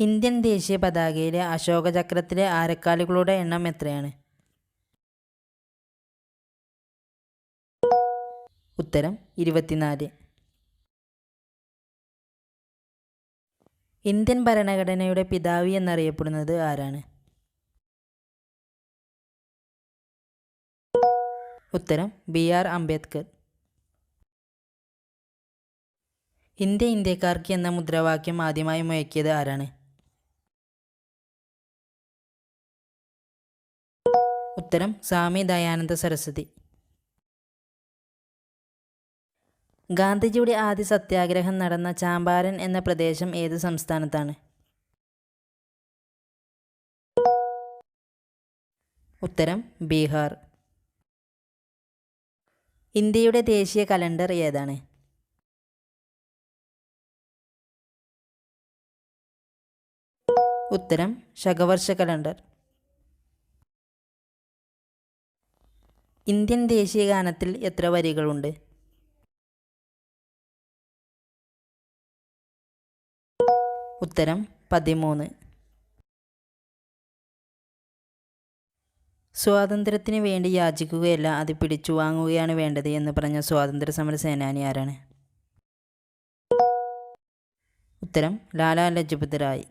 Indian ദേശീയ പതാകയിലെ അശോക ചക്രത്തിലെ ആരക്കാലുകളുടെ എണ്ണം എത്രയാണ്? ഉത്തരം ഇരുപത്തിനാല്. ഇന്ത്യൻ ഭരണഘടനയുടെ പിതാവ് എന്നറിയപ്പെടുന്നത് ആരാണ്? ഉത്തരം ബി ആർ അംബേദ്കർ. ഇന്ത്യ ഇന്ത്യക്കാർക്ക് എന്ന മുദ്രാവാക്യം ആദ്യമായി മുഴക്കിയത് ആരാണ്? ഉത്തരം സ്വാമി ദയാനന്ദ സരസ്വതി. ഗാന്ധിജിയുടെ ആദ്യ സത്യാഗ്രഹം നടന്ന ചാമ്പാരൻ എന്ന പ്രദേശം ഏത് സംസ്ഥാനത്താണ്? ഉത്തരം ബീഹാർ. ഇന്ത്യയുടെ ദേശീയ കലണ്ടർ ഏതാണ്? ഉത്തരം ശകവർഷ കലണ്ടർ. ഇന്ത്യൻ ദേശീയ ഗാനത്തിൽ എത്ര വരികളുണ്ട്? ഉത്തരം പതിമൂന്ന്. സ്വാതന്ത്ര്യത്തിന് വേണ്ടി യാചിക്കുകയല്ല അത് പിടിച്ചു വാങ്ങുകയാണ് വേണ്ടത് എന്ന് പറഞ്ഞ സ്വാതന്ത്ര്യ സമര സേനാനി ആരാണ്? ഉത്തരം ലാലാ ലജ്പത് റായ്.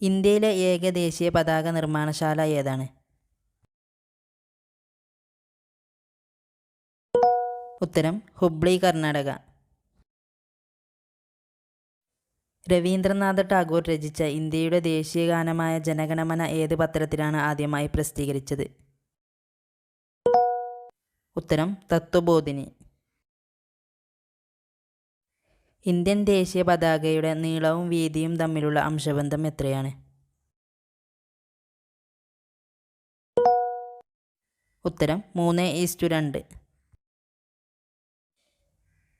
ഇന്ത്യയിലെ ഏക ദേശീയ പതാക നിർമ്മാണശാല ഏതാണ്? ഉത്തരം ഹുബ്ലി കർണാടക. രവീന്ദ്രനാഥ ടാഗോർ രചിച്ച ഇന്ത്യയുടെ ദേശീയ ഗാനമായ ജനഗണമന ഏത് പത്രത്തിലാണ് ആദ്യമായി പ്രസിദ്ധീകരിച്ചത്? ഉത്തരം തത്വബോധിനി. ഇന്ത്യൻ ദേശീയ പതാകയുടെ നീളവും വീതിയും തമ്മിലുള്ള അംശബന്ധം എത്രയാണ്? ഉത്തരം മൂന്ന് ഈസ്റ്റു രണ്ട്.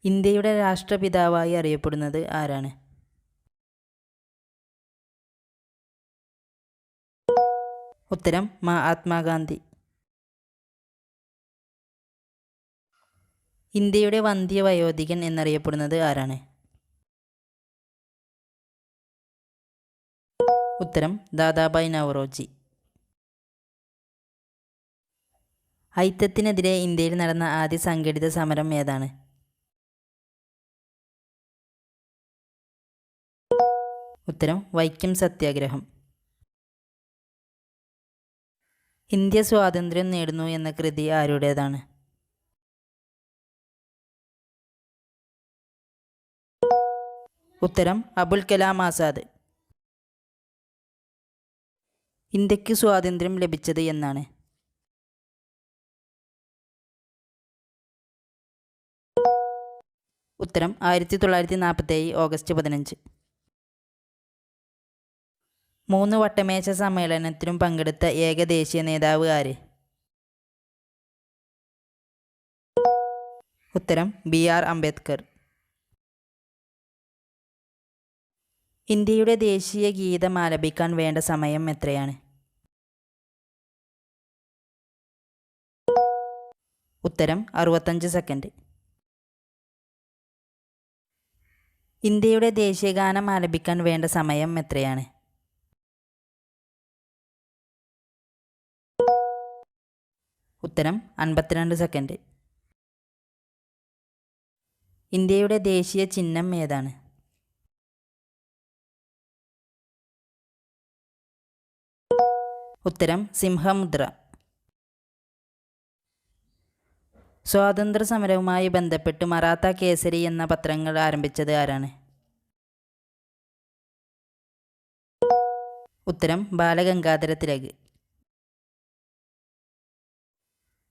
ഇന്ത്യയുടെ രാഷ്ട്രപിതാവായി അറിയപ്പെടുന്നത് ആരാണ്? ഉത്തരം മഹാത്മാഗാന്ധി ഇന്ത്യയുടെ വന്ധ്യ വയോധികൻ എന്നറിയപ്പെടുന്നത് ആരാണ്? ഉത്തരം ദാദാബായ് നവറോജി. ഐത്തത്തിനെതിരെ ഇന്ത്യയിൽ നടന്ന ആദ്യ സംഘടിത സമരം ഏതാണ്? ഉത്തരം വൈക്കം സത്യാഗ്രഹം. ഇന്ത്യ സ്വാതന്ത്ര്യം നേടുന്നു എന്ന കൃതി ആരുടേതാണ്? ഉത്തരം അബുൽ കലാം ആസാദ്. ഇന്ത്യയ്ക്ക് സ്വാതന്ത്ര്യം ലഭിച്ചത് എന്നാണ്. ഉത്തരം ആയിരത്തി തൊള്ളായിരത്തി നാൽപ്പത്തേഴ് ഓഗസ്റ്റ് പതിനഞ്ച്. മൂന്ന് വട്ടമേശ സമ്മേളനത്തിനും പങ്കെടുത്ത ഏക ദേശീയ നേതാവ് ആര്? ഉത്തരം ബി ആർ അംബേദ്കർ. ഇന്ത്യയുടെ ദേശീയ ഗീതം ആലപിക്കാൻ വേണ്ട സമയം എത്രയാണ്? ഉത്തരം അറുപത്തഞ്ച് സെക്കൻഡ്. ഇന്ത്യയുടെ ദേശീയഗാനം ആലപിക്കാൻ വേണ്ട സമയം എത്രയാണ്? ഉത്തരം അൻപത്തിരണ്ട് സെക്കൻഡ്. ഇന്ത്യയുടെ ദേശീയ ചിഹ്നം ഏതാണ്? ഉത്തരം സിംഹമുദ്ര. സ്വാതന്ത്ര്യ സമരവുമായി ബന്ധപ്പെട്ട് മറാത്ത കേസരി എന്ന പത്രങ്ങൾ ആരംഭിച്ചത് ആരാണ്? ഉത്തരം ബാലഗംഗാധര തിലക്.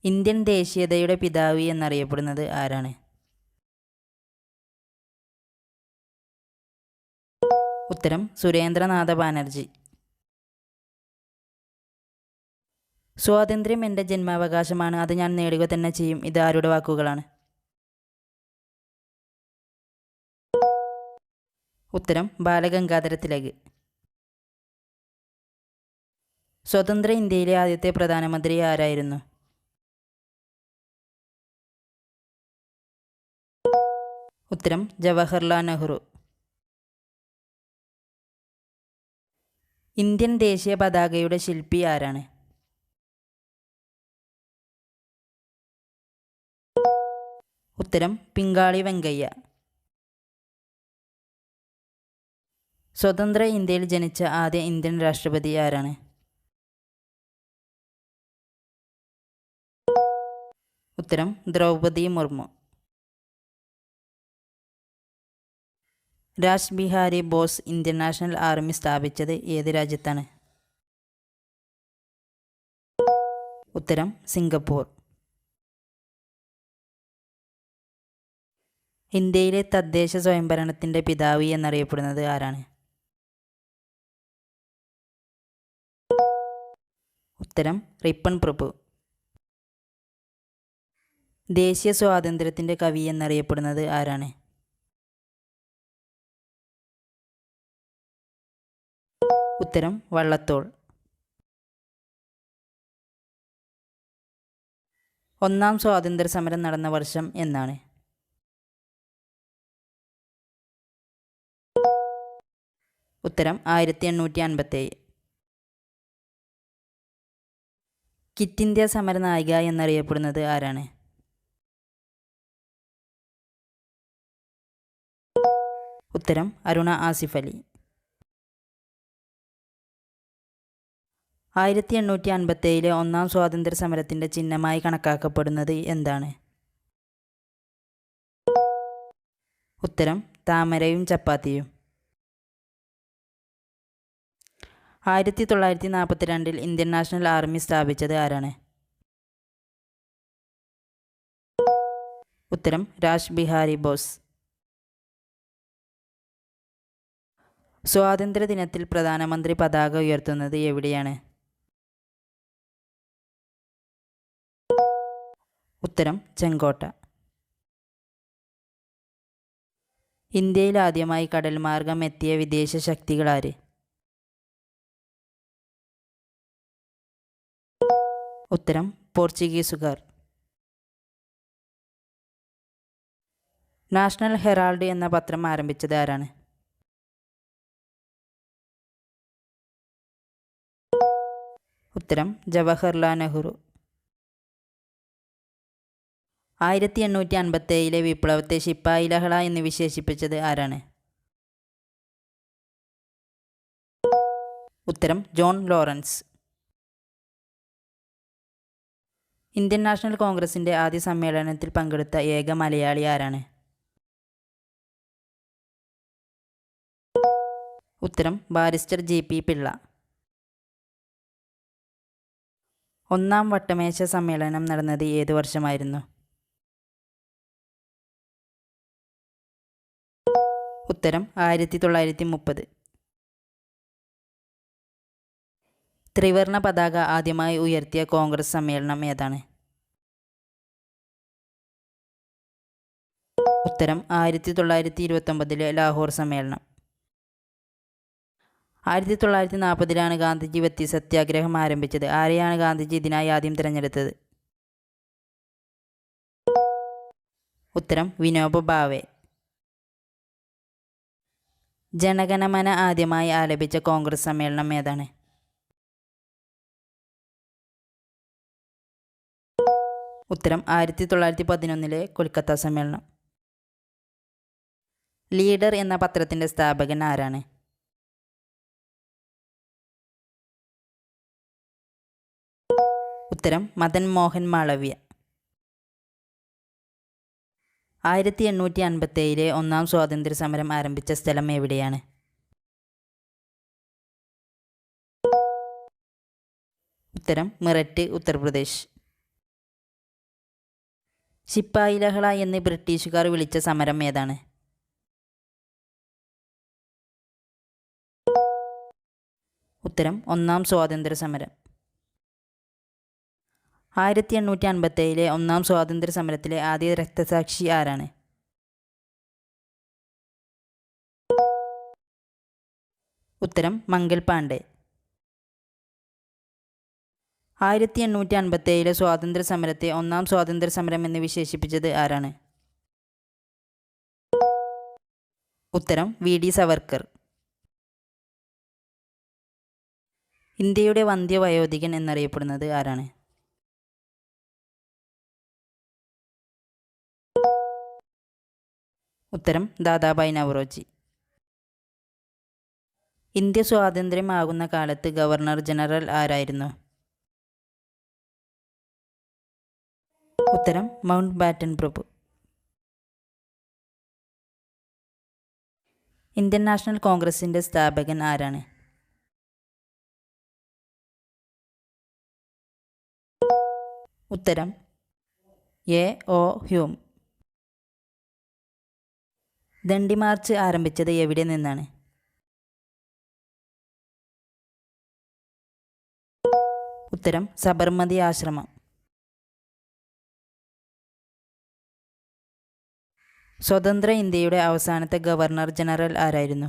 ഇന്ത്യൻ ദേശീയതയുടെ പിതാവ് എന്നറിയപ്പെടുന്നത് ആരാണ്? ഉത്തരം സുരേന്ദ്രനാഥ ബാനർജി. സ്വാതന്ത്ര്യം എന്റെ ജന്മാവകാശമാണ്. അത് ഞാൻ നേടുക തന്നെ ചെയ്യും. ഇത് ആരുടെ വാക്കുകളാണ്? ഉത്തരം ബാലഗംഗാധര തിലക് സ്വതന്ത്ര ഇന്ത്യയിലെ ആദ്യത്തെ പ്രധാനമന്ത്രി ആരായിരുന്നു? ഉത്തരം ജവഹർലാൽ നെഹ്റു. ഇന്ത്യൻ ദേശീയ പതാകയുടെ ശില്പി ആരാണ്? ഉത്തരം പിങ്കാളി വെങ്കയ്യ. സ്വതന്ത്ര ഇന്ത്യയിൽ ജനിച്ച ആദ്യ ഇന്ത്യൻ രാഷ്ട്രപതി ആരാണ്? ഉത്തരം Droupadi Murmu. Raj Bihari Bose Indian national army സ്ഥാപിച്ചത് ഏത് രാജ്യത്താണ്? ഉത്തരം സിംഗപ്പൂർ. ഇന്ത്യയിലെ തദ്ദേശ സ്വയംഭരണത്തിന്റെ പിതാവ് എന്നറിയപ്പെടുന്നത് ആരാണ്? ഉത്തരം റിപ്പൺ പ്രഭു. ദേശീയ സ്വാതന്ത്ര്യത്തിന്റെ കവി എന്നറിയപ്പെടുന്നത് ആരാണ്? ഉത്തരം വള്ളത്തോൾ. ഒന്നാം സ്വാതന്ത്ര്യ സമരം നടന്ന വർഷം എന്നാണ്. ഉത്തരം ആയിരത്തി എണ്ണൂറ്റി അൻപത്തേഴ് കിറ്റ് ഇന്ത്യ സമര നായിക എന്നറിയപ്പെടുന്നത് ആരാണ്? ഉത്തരം അരുണ ആസിഫ് അലി. ആയിരത്തി എണ്ണൂറ്റി അൻപത്തേഴിലെ ഒന്നാം സ്വാതന്ത്ര്യ സമരത്തിന്റെ ചിഹ്നമായി കണക്കാക്കപ്പെടുന്നത് എന്താണ്? ഉത്തരം താമരയും ചപ്പാത്തിയും. ആയിരത്തി തൊള്ളായിരത്തി നാൽപ്പത്തി രണ്ടിൽ ഇന്ത്യൻ നാഷണൽ ആർമി സ്ഥാപിച്ചത് ആരാണ്? ഉത്തരം രാജ് ബിഹാരി ബോസ്. സ്വാതന്ത്ര്യ ദിനത്തിൽ പ്രധാനമന്ത്രി പതാക ഉയർത്തുന്നത് എവിടെയാണ്? ഉത്തരം ചെങ്കോട്ട. ഇന്ത്യയിൽ ആദ്യമായി കടൽ മാർഗം എത്തിയ വിദേശ ശക്തികളാര് ഉത്തരം പോർച്ചുഗീസുകാർ. നാഷണൽ ഹെറാൾഡ് എന്ന പത്രം ആരംഭിച്ചത് ആരാണ്? ഉത്തരം ജവഹർലാൽ നെഹ്റു. ആയിരത്തി എണ്ണൂറ്റി അൻപത്തേഴിലെ വിപ്ലവത്തെ ശിപ്പായി ലഹള എന്ന് വിശേഷിപ്പിച്ചത് ആരാണ്? ഉത്തരം ജോൺ ലോറൻസ്. ഇന്ത്യൻ നാഷണൽ കോൺഗ്രസിന്റെ ആദ്യ സമ്മേളനത്തിൽ പങ്കെടുത്ത ഏക മലയാളി ആരാണ്? ഉത്തരം ബാരിസ്റ്റർ ജി പി പിള്ള. ഒന്നാം വട്ടമേശ സമ്മേളനം നടന്നത് ഏത് വർഷമായിരുന്നു? ഉത്തരം ആയിരത്തി തൊള്ളായിരത്തി മുപ്പത് ത്രിവർണ പതാക ആദ്യമായി ഉയർത്തിയ കോൺഗ്രസ് സമ്മേളനം ഏതാണ്? ഉത്തരം ആയിരത്തി തൊള്ളായിരത്തി ഇരുപത്തൊമ്പതിലെ ലാഹോർ സമ്മേളനം. ആയിരത്തി തൊള്ളായിരത്തി നാൽപ്പതിലാണ് ഗാന്ധിജി വ്യത്തി സത്യാഗ്രഹം ആരംഭിച്ചത്. ആരെയാണ് ഗാന്ധിജി ഇതിനായി ആദ്യം തിരഞ്ഞെടുത്തത്? ഉത്തരം വിനോബ ഭാവെ ജനഗണമന ആദ്യമായി ആലപിച്ച കോൺഗ്രസ് സമ്മേളനം ഏതാണ്? ഉത്തരം ആയിരത്തി തൊള്ളായിരത്തി പതിനൊന്നിലെ കൊൽക്കത്ത സമ്മേളനം. ലീഡർ എന്ന പത്രത്തിന്റെ സ്ഥാപകൻ ആരാണ്? ഉത്തരം മദൻ മോഹൻ മാളവ്യ. ആയിരത്തി എണ്ണൂറ്റി അൻപത്തേഴിലെ ഒന്നാം സ്വാതന്ത്ര്യ സമരം ആരംഭിച്ച സ്ഥലം എവിടെയാണ്? ഉത്തരം മിററ്റ് ഉത്തർപ്രദേശ്. ശിപ്പായി ലഹള എന്ന് ബ്രിട്ടീഷുകാർ വിളിച്ച സമരം ഏതാണ്? ഉത്തരം ഒന്നാം സ്വാതന്ത്ര്യ സമരം ആയിരത്തി എണ്ണൂറ്റി അൻപത്തേഴിലെ ഒന്നാം സ്വാതന്ത്ര്യ സമരത്തിലെ ആദ്യ രക്തസാക്ഷി ആരാണ്? ഉത്തരം മംഗൽ പാണ്ഡെ. ആയിരത്തി എണ്ണൂറ്റി അൻപത്തേഴിലെ സ്വാതന്ത്ര്യ സമരത്തെ ഒന്നാം സ്വാതന്ത്ര്യ സമരം എന്ന് വിശേഷിപ്പിച്ചത് ആരാണ്? ഉത്തരം വി. ഡി. സവർക്കർ. ഇന്ത്യയുടെ വന്ധ്യവയോധികൻ എന്നറിയപ്പെടുന്നത് ആരാണ്? ഉത്തരം ദാദാബായ് നവറോജി. ഇന്ത്യ സ്വാതന്ത്ര്യമാകുന്ന കാലത്ത് ഗവർണർ ജനറൽ ആരായിരുന്നു? ഉത്തരം മൗണ്ട് ബാറ്റൻ പ്രഭു. ഇന്ത്യൻ നാഷണൽ കോൺഗ്രസിന്റെ സ്ഥാപകൻ ആരാണ്? ഉത്തരം A O Hume. Dandi march ആരംഭിച്ചത് എവിടെ നിന്നാണ്? ഉത്തരം സബർമതി ആശ്രമം. സ്വതന്ത്ര ഇന്ത്യയുടെ അവസാനത്തെ ഗവർണർ ജനറൽ ആരായിരുന്നു?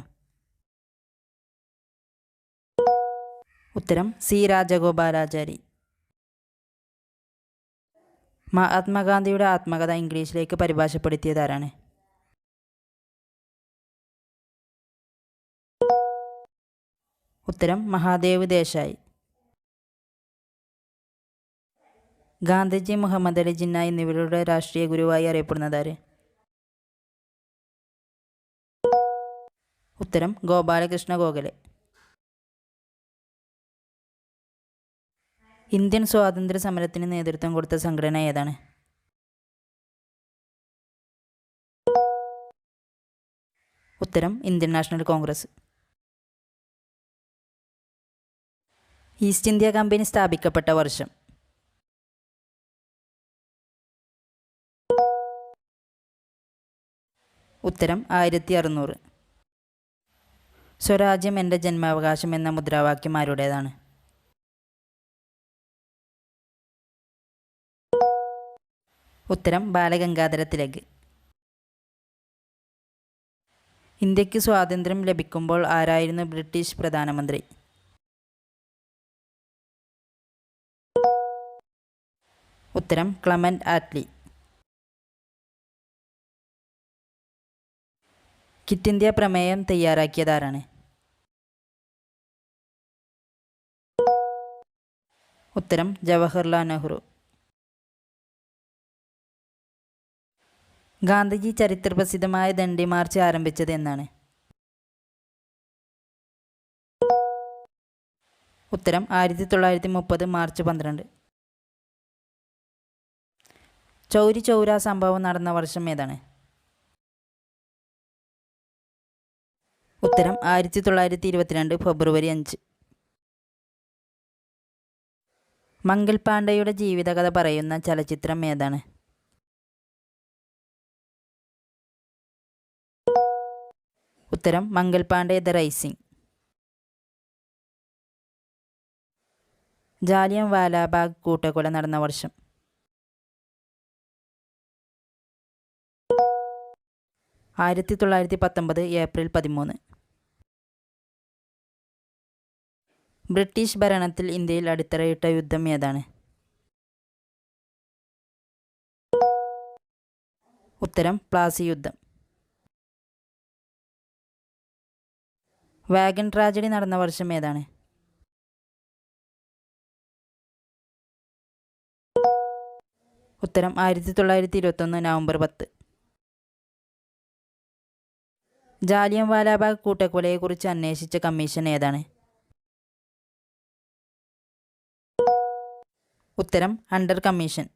ഉത്തരം സി. രാജഗോപാലാചാരി. മഹാത്മാഗാന്ധിയുടെ ആത്മകഥ ഇംഗ്ലീഷിലേക്ക് പരിഭാഷപ്പെടുത്തിയതാരാണ് ഉത്തരം മഹാദേവ് ദേശായി. ഗാന്ധിജി മുഹമ്മദ് അലി ജിന്ന എന്നിവരുടെ രാഷ്ട്രീയ ഗുരുവായി അറിയപ്പെടുന്നത് ആര് ഉത്തരം ഗോപാലകൃഷ്ണ ഗോഖലെ. ഇന്ത്യൻ സ്വാതന്ത്ര്യ സമരത്തിന് നേതൃത്വം കൊടുത്ത സംഘടന ഏതാണ്? ഉത്തരം Indian national Congress. East India company സ്ഥാപിക്കപ്പെട്ട വർഷം. ഉത്തരം ആയിരത്തി അറുന്നൂറ് സ്വരാജ്യം എന്റെ ജന്മാവകാശം എന്ന മുദ്രാവാക്യം ആരുടേതാണ് ഉത്തരം ബാലഗംഗാധര തിലക് ഇന്ത്യയ്ക്ക് സ്വാതന്ത്ര്യം ലഭിക്കുമ്പോൾ ആരായിരുന്നു ബ്രിട്ടീഷ് പ്രധാനമന്ത്രി? ഉത്തരം ക്ലമന്റ് ആറ്റ്ലി. കിറ്റ് ഇന്ത്യ പ്രമേയം തയ്യാറാക്കിയതാരാണ്? ഉത്തരം ജവഹർലാൽ നെഹ്റു. ഗാന്ധിജി ചരിത്രപ്രസിദ്ധമായ ദണ്ഡി മാർച്ച് ആരംഭിച്ചത് എന്നാണ്. ഉത്തരം ആയിരത്തി തൊള്ളായിരത്തി മുപ്പത് മാർച്ച് പന്ത്രണ്ട്. ചൗരി ചൗര സംഭവം നടന്ന വർഷം ഏതാണ്? ഉത്തരം ആയിരത്തി തൊള്ളായിരത്തി ഇരുപത്തിരണ്ട് ഫെബ്രുവരി അഞ്ച്. മംഗൽ പാണ്ഡെയുടെ ജീവിതകഥ പറയുന്ന ചലച്ചിത്രം ഏതാണ്? ഉത്തരം മംഗൽ പാണ്ഡെ ദ റൈസിംഗ്. ജാലിയം വാലാബാഗ് കൂട്ടക്കൊല നടന്ന വർഷം. ആയിരത്തി തൊള്ളായിരത്തി പത്തൊമ്പത് ഏപ്രിൽ പതിമൂന്ന്. ബ്രിട്ടീഷ് ഭരണത്തിൽ ഇന്ത്യയിൽ അടിത്തറയിട്ട യുദ്ധം ഏതാണ്? ഉത്തരം പ്ലാസി യുദ്ധം. വാഗൻ ട്രാജഡി നടന്ന വർഷം ഏതാണ്? ഉത്തരം ആയിരത്തി തൊള്ളായിരത്തി ഇരുപത്തൊന്ന് നവംബർ പത്ത്. ജാലിയൻ വാലാബാഗ് കൂട്ടക്കൊലയെക്കുറിച്ച് അന്വേഷിച്ച കമ്മീഷൻ ഏതാണ്? ഉത്തരം അണ്ടർ കമ്മീഷൻ.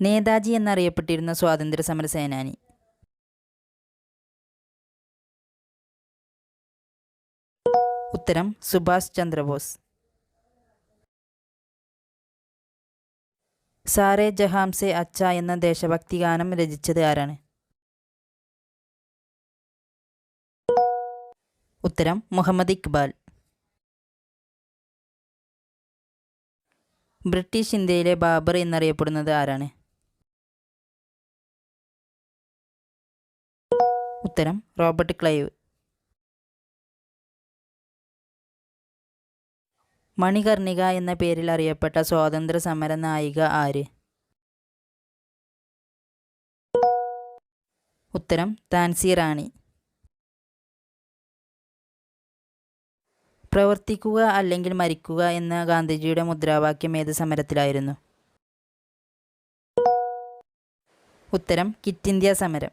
നേതാജി എന്നറിയപ്പെട്ടിരുന്ന സ്വാതന്ത്ര്യ സമര സേനാനി ഉത്തരം സുഭാഷ് ചന്ദ്രബോസ്. സാറേ ജഹാംസെ അച്ച എന്ന ദേശഭക്തി ഗാനം രചിച്ചത് ആരാണ്? ഉത്തരം മുഹമ്മദ് ഇക്ബാൽ. ബ്രിട്ടീഷ് ഇന്ത്യയിലെ ബാബർ എന്നറിയപ്പെടുന്നത് ആരാണ്? ഉത്തരം റോബർട്ട് ക്ലൈവ്. മണികർണിക എന്ന പേരിൽ അറിയപ്പെട്ട സ്വാതന്ത്ര്യ സമര നായിക ആര്? ഉത്തരം താൻസി റാണി. പ്രവർത്തിക്കുക അല്ലെങ്കിൽ മരിക്കുക എന്ന ഗാന്ധിജിയുടെ മുദ്രാവാക്യം ഏത് സമരത്തിലായിരുന്നു? ഉത്തരം കിറ്റ് ഇന്ത്യ സമരം.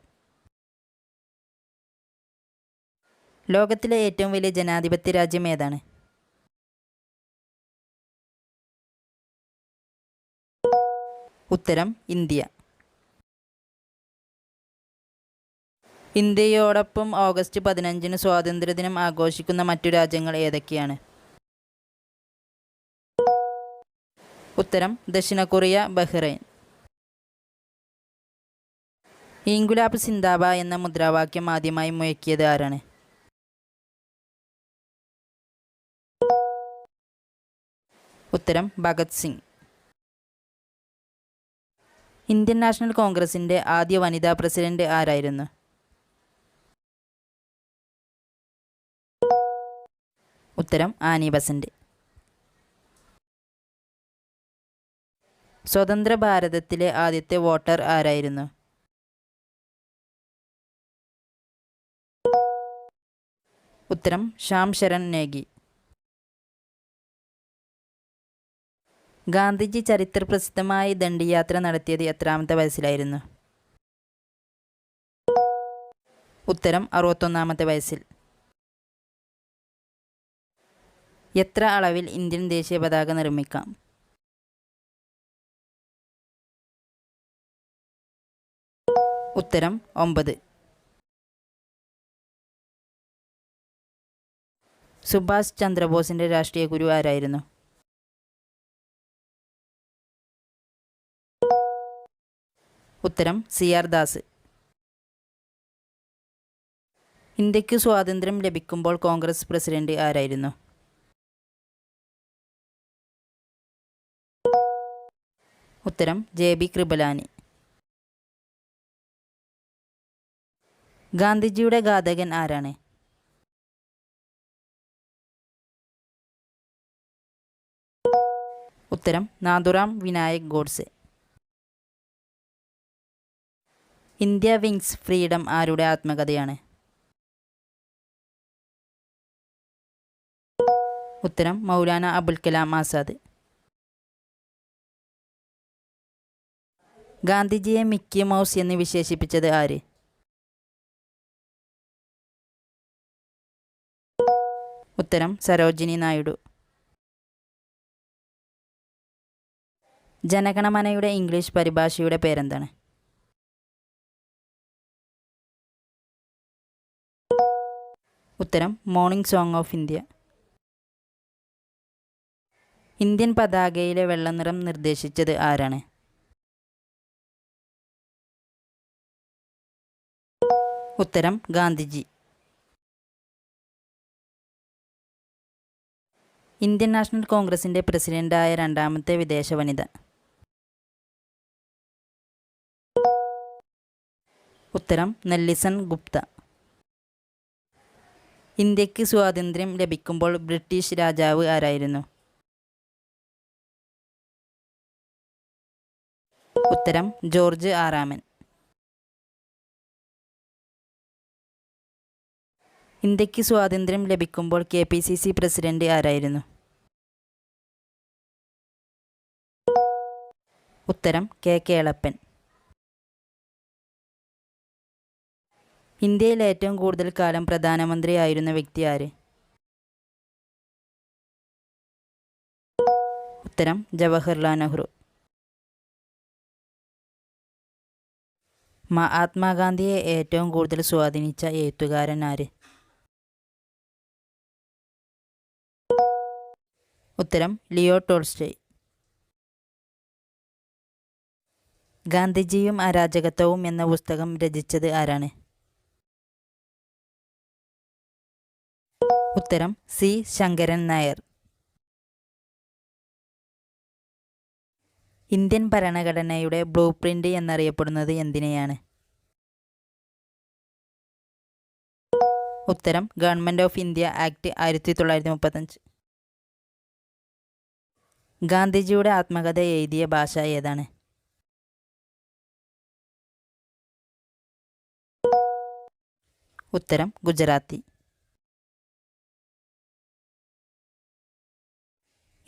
ലോകത്തിലെ ഏറ്റവും വലിയ ജനാധിപത്യ രാജ്യം ഏതാണ്? ഉത്തരം ഇന്ത്യ. ഇന്ത്യയോടൊപ്പം ഓഗസ്റ്റ് പതിനഞ്ചിന് സ്വാതന്ത്ര്യദിനം ആഘോഷിക്കുന്ന മറ്റു രാജ്യങ്ങൾ ഏതൊക്കെയാണ്? ഉത്തരം ദക്ഷിണ കൊറിയ ബഹ്റൈൻ. ഇംഗുലാബ് സിന്ദാബ എന്ന മുദ്രാവാക്യം ആദ്യമായി മുയക്കിയത് ആരാണ്? ഉത്തരം ഭഗത് സിംഗ്. ഇന്ത്യൻ നാഷണൽ കോൺഗ്രസിന്റെ ആദ്യ വനിതാ പ്രസിഡന്റ് ആരായിരുന്നു? ഉത്തരം ആനി ബസന്റ്. സ്വതന്ത്ര ഭാരതത്തിലെ ആദ്യത്തെ വോട്ടർ ആരായിരുന്നു? ഉത്തരം ശ്യാം ശരൺ നേഗി. ഗാന്ധിജി ചരിത്രപ്രസിദ്ധമായി ദണ്ഡിയാത്ര നടത്തിയത് എത്രാമത്തെ വയസ്സിലായിരുന്നു? ഉത്തരം അറുപത്തൊന്നാമത്തെ വയസ്സിൽ. എത്ര അളവിൽ ഇന്ത്യൻ ദേശീയ പതാക നിർമ്മിക്കാം? ഉത്തരം ഒമ്പത്. സുഭാഷ് ചന്ദ്രബോസിന്റെ രാഷ്ട്രീയ ഗുരു ആരായിരുന്നു? ഉത്തരം സി ആർ ദാസ്. ഇന്ത്യയ്ക്ക് സ്വാതന്ത്ര്യം ലഭിക്കുമ്പോൾ കോൺഗ്രസ് പ്രസിഡന്റ് ആരായിരുന്നു? ഉത്തരം ജെ ബി കൃപലാനി. ഗാന്ധിജിയുടെ ഘാതകൻ ആരാണ്? ഉത്തരം Nathuram Vinayak Godse. India wins freedom ആരുടെ ആത്മകഥയാണ്? ഉത്തരം മൗലാന അബുൽ കലാം ആസാദ്. ഗാന്ധിജിയെ മിക്കി മൗസ് എന്ന് വിശേഷിപ്പിച്ചത് ആര്? ഉത്തരം സരോജിനി നായിഡു. ജനഗണമനയുടെ ഇംഗ്ലീഷ് പരിഭാഷയുടെ പേരെന്താണ്? ഉത്തരം morning song of India. Indian പതാകയിലെ വെള്ളനിറം നിർദ്ദേശിച്ചത് ആരാണ്? ഉത്തരം ഗാന്ധിജി. ഇന്ത്യൻ നാഷണൽ കോൺഗ്രസിന്റെ പ്രസിഡന്റായ രണ്ടാമത്തെ വിദേശ വനിത. ഉത്തരം നെല്ലിസൺ ഗുപ്ത. ഇന്ത്യയ്ക്ക് സ്വാതന്ത്ര്യം ലഭിക്കുമ്പോൾ ബ്രിട്ടീഷ് രാജാവ് ആരായിരുന്നു? ഉത്തരം ജോർജ് ആറാമൻ. ഇന്ത്യയ്ക്ക് സ്വാതന്ത്ര്യം ലഭിക്കുമ്പോൾ K P C C president ആരായിരുന്നു? ഉത്തരം കെ കേളപ്പൻ. ഇന്ത്യയിൽ ഏറ്റവും കൂടുതൽ കാലം പ്രധാനമന്ത്രിയായിരുന്ന വ്യക്തി ആര്? ഉത്തരം ജവഹർലാൽ നെഹ്റു. മഹാത്മാഗാന്ധിയെ ഏറ്റവും കൂടുതൽ സ്വാധീനിച്ച എഴുത്തുകാരൻ ആര്? ഉത്തരം ലിയോ ടോൾസ്റ്റേ ഗാന്ധിജിയും അരാജകത്വവും എന്ന പുസ്തകം രചിച്ചത് ആരാണ്? ഉത്തരം സി. ശങ്കരൻ നായർ. ഇന്ത്യൻ ഭരണഘടനയുടെ ബ്ലൂ പ്രിന്റ് എന്നറിയപ്പെടുന്നത് എന്തിനെയാണ്? ഉത്തരം ഗവൺമെന്റ് ഓഫ് ഇന്ത്യ ആക്ട് ആയിരത്തി തൊള്ളായിരത്തി മുപ്പത്തഞ്ച്. ഗാന്ധിജിയുടെ ആത്മകഥ എഴുതിയ ഭാഷ ഏതാണ്? ഉത്തരം ഗുജറാത്തി.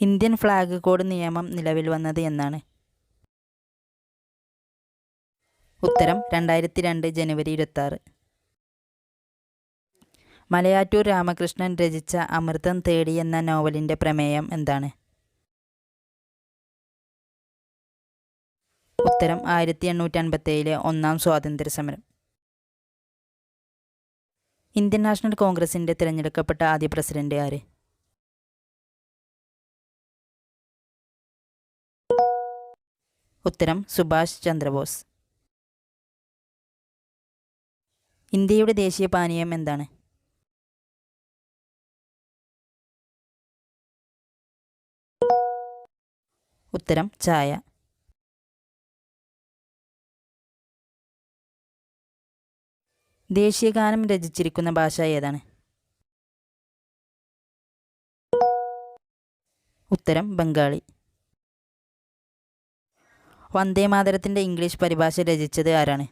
ഇന്ത്യൻ ഫ്ലാഗ് കോഡ് നിയമം നിലവിൽ വന്നത് എന്നാണ്. ഉത്തരം രണ്ടായിരത്തി രണ്ട് ജനുവരി ഇരുപത്താറ്. മലയാറ്റൂർ രാമകൃഷ്ണൻ രചിച്ച അമൃതം തേടി എന്ന നോവലിന്റെ പ്രമേയം എന്താണ്? ഉത്തരം ആയിരത്തി എണ്ണൂറ്റി അൻപത്തേഴിലെ ഒന്നാം സ്വാതന്ത്ര്യ സമരം ഇന്ത്യൻ നാഷണൽ കോൺഗ്രസിന്റെ തിരഞ്ഞെടുക്കപ്പെട്ട ആദ്യ പ്രസിഡന്റ് ആര്? ഉത്തരം സുഭാഷ് ചന്ദ്രബോസ്. ഇന്ത്യയുടെ ദേശീയ പാനീയം എന്താണ്? ഉത്തരം ചായ. ദേശീയഗാനം രചിച്ചിരിക്കുന്ന ഭാഷ ഏതാണ്? ഉത്തരം ബംഗാളി. വന്ദേമാതരത്തിന്റെ ഇംഗ്ലീഷ് പരിഭാഷ രചിച്ചത് ആരാണ്?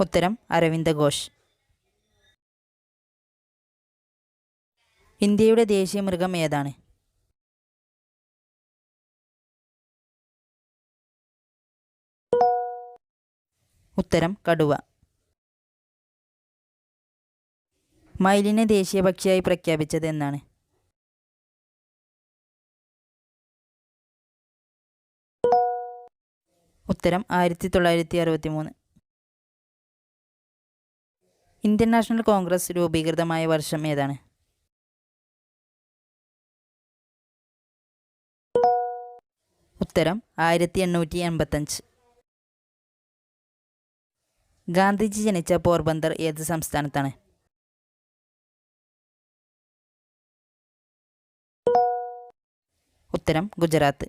ഉത്തരം അരവിന്ദ ഘോഷ്. ഇന്ത്യയുടെ ദേശീയ മൃഗം ഏതാണ്? ഉത്തരം കടുവ. മയിലിനെ ദേശീയ പക്ഷിയായി പ്രഖ്യാപിച്ചത് എന്നാണ് ഉത്തരം ആയിരത്തി തൊള്ളായിരത്തി അറുപത്തി മൂന്ന് ഇന്ത്യൻ നാഷണൽ കോൺഗ്രസ് രൂപീകൃതമായ വർഷം ഏതാണ്? ഉത്തരം ആയിരത്തി എണ്ണൂറ്റി എൺപത്തഞ്ച് ഗാന്ധിജി ജനിച്ച പോർബന്ദർ ഏത് സംസ്ഥാനത്താണ്? ഉത്തരം ഗുജറാത്ത്.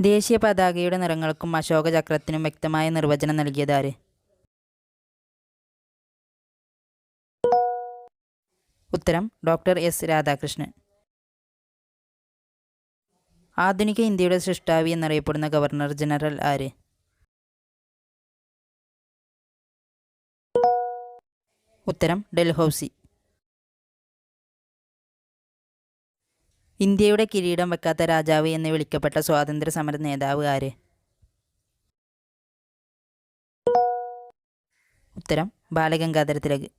ദേശീയ പതാകയുടെ നിറങ്ങൾക്കും അശോക ചക്രത്തിനും വ്യക്തമായ നിർവചനം നൽകിയത് ആര്? ഉത്തരം ഡോക്ടർ എസ് രാധാകൃഷ്ണൻ. ആധുനിക ഇന്ത്യയുടെ സൃഷ്ടാവി എന്നറിയപ്പെടുന്ന ഗവർണർ ജനറൽ ആര്? ഉത്തരം ഡൽഹൌസി. ഇന്ത്യയുടെ കിരീടം വെക്കാത്ത രാജാവ് എന്ന് വിളിക്കപ്പെട്ട സ്വാതന്ത്ര്യ സമര നേതാവ് ആര്? ഉത്തരം ബാലഗംഗാധര തിലക്.